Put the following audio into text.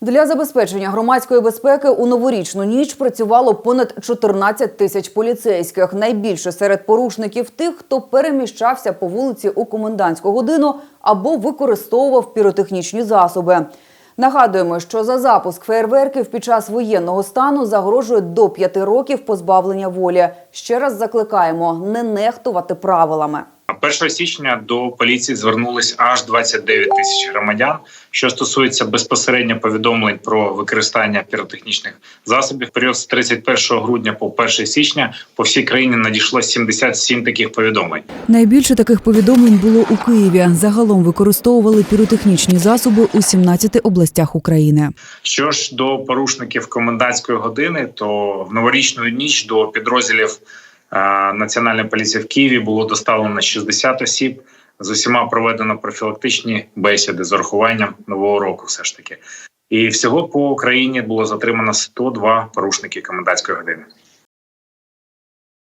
Для забезпечення громадської безпеки у новорічну ніч працювало понад 14 тисяч поліцейських. Найбільше серед порушників тих, хто переміщався по вулиці у комендантську годину або використовував піротехнічні засоби. Нагадуємо, що за запуск фейерверків під час воєнного стану загрожує до п'яти років позбавлення волі. Ще раз закликаємо не нехтувати правилами. 1 січня до поліції звернулись аж 29 тисяч громадян. Що стосується безпосередньо повідомлень про використання піротехнічних засобів, період з 31 грудня по 1 січня по всій країні надійшло 77 таких повідомлень. Найбільше таких повідомлень було у Києві. Загалом використовували піротехнічні засоби у 17 областях України. Що ж до порушників комендантської години, то в новорічну ніч до підрозділів Національної поліції в Києві було доставлено 60 осіб. З усіма проведено профілактичні бесіди з урахуванням нового року. Все ж таки, і всього по Україні було затримано 102 порушники комендантської години.